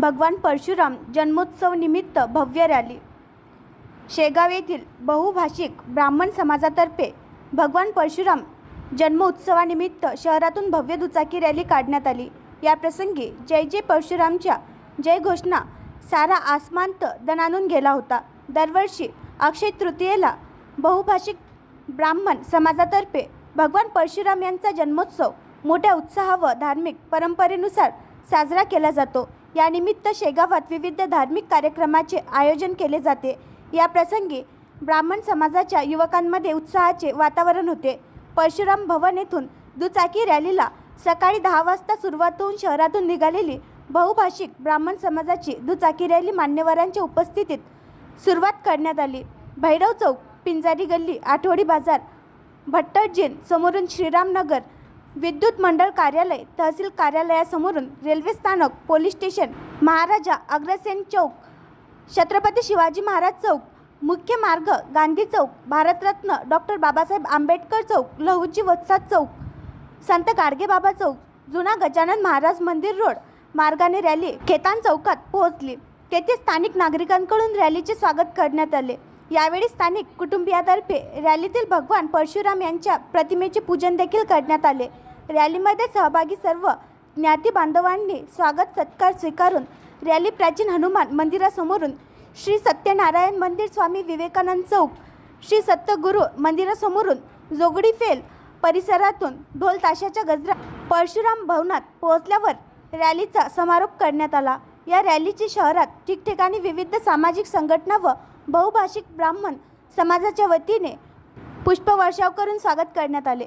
भगवान परशुराम जन्मोत्सव निमित्त भव्य रॅली. शेगाव येथील बहुभाषिक ब्राह्मण समाजातर्फे भगवान परशुराम जन्मोत्सवानिमित्त शहरातून भव्य दुचाकी रॅली काढण्यात आली. या प्रसंगी जय जय परशुरामच्या जय घोषणा सारा आसमांत दणानून गेला होता. दरवर्षी अक्षय तृतीयेला बहुभाषिक ब्राह्मण समाजातर्फे भगवान परशुराम यांचा जन्मोत्सव मोठ्या उत्साह व धार्मिक परंपरेनुसार साजरा केला जातो. यानिमित्त शेगावात विविध धार्मिक कार्यक्रमाचे आयोजन केले जाते. या प्रसंगी ब्राह्मण समाजाच्या युवकांमध्ये उत्साहाचे वातावरण होते. परशुराम भवन येथून दुचाकी रॅलीला सकाळी दहा वाजता सुरुवात होऊन शहरातून निघालेली बहुभाषिक ब्राह्मण समाजाची दुचाकी रॅली मान्यवरांच्या उपस्थितीत सुरुवात करण्यात आली. भैरव चौक पिंजारी गल्ली आठवडी बाजार भट्टजीन समोरून श्रीरामनगर विद्युत मंडळ कार्यालय तहसील कार्यालयासमोरून रेल्वे स्थानक पोलीस स्टेशन महाराजा अग्रसेन चौक छत्रपती शिवाजी महाराज चौक मुख्य मार्ग गांधी चौक भारतरत्न डॉक्टर बाबासाहेब आंबेडकर चौक लहुजी वत्साद चौक संत गाडगेबाबा चौक जुना गजानन महाराज मंदिर रोड मार्गाने रॅली खेतान चौकात पोहोचली. तेथे स्थानिक नागरिकांकडून रॅलीचे स्वागत करण्यात आले. यावेळी स्थानिक कुटुंबियातर्फे रॅलीतील भगवान परशुराम यांच्या प्रतिमेचे पूजन देखील करण्यात आले. रॅलीमध्ये सहभागी सर्व ज्ञाती बांधवांनी स्वागत सत्कार स्वीकारून रॅली प्राचीन हनुमान मंदिरासमोरून श्री सत्यनारायण मंदिर स्वामी विवेकानंद चौक श्री सत्यगुरु मंदिरासमोरून जोगडी फेल परिसरातून ढोल ताशाच्या गजरा परशुराम भवनात पोहोचल्यावर रॅलीचा समारोप करण्यात आला. या रॅलीची शहरात ठिकठिकाणी विविध सामाजिक संघटना व बहुभाषिक ब्राह्मण समाजाच्या वतीने पुष्पवर्षाव करून स्वागत करण्यात आले.